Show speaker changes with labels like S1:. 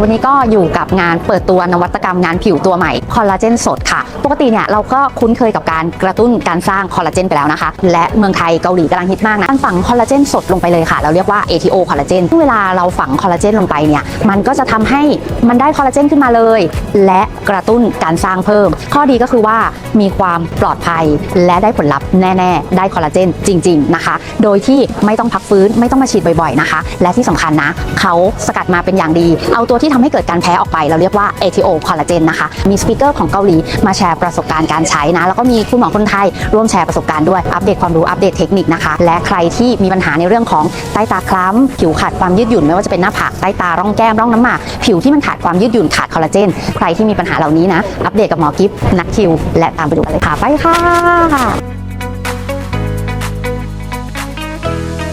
S1: วันนี้ก็อยู่กับงานเปิดตัวนวัตกรรมงานผิวตัวใหม่คอลลาเจนสดค่ะ ปกติเนี่ยเราก็คุ้นเคยกับการกระตุ้นการสร้างคอลลาเจนไปแล้วนะคะ และเมืองไทยเกาหลีกำลังฮิตมากนะการฝังคอลลาเจนสดลงไปเลยค่ะ เราเรียกว่า ATO คอลลาเจนเวลาเราฝังคอลลาเจนลงไปเนี่ยมันก็จะทำให้มันได้คอลลาเจนขึ้นมาเลย และกระตุ้นการสร้างเพิ่ม ข้อดีก็คือว่ามีความปลอดภัยและได้ผลลัพธ์แน่ ๆ ได้คอลลาเจนจริง ๆนะคะ โดยที่ไม่ต้องพักฟื้นไม่ต้องมาฉีดบ่อยๆนะคะ และที่สำคัญนะเขาสกัดมาเป็นอย่างดี เอาตัวที่ทำให้เกิดการแพ้ออกไป เราเรียกว่า ATO คอลลาเจนนะคะมีสปีกเกอร์ของเกาหลีมาแชร์ประสบการณ์การใช้นะแล้วก็มีคุณหมอคนไทยร่วมแชร์ประสบการณ์ด้วยอัปเดตความรู้อัปเดตเทคนิคนะคะ และใครที่มีปัญหาในเรื่องของใต้ตาคล้ำผิวขาดความยืดหยุ่นไม่ว่าจะเป็นหน้าผากใต้ตาร่องแก้มร่องน้ำหมากผิวที่มันขาดความยืดหยุ่นขาดคอลลาเจนใครที่มีปัญหาเหล่านี้นะอัปเดตกับหมอกิฟต์นักคิว และตามไปดูกันเลยค่ะไปค่ะ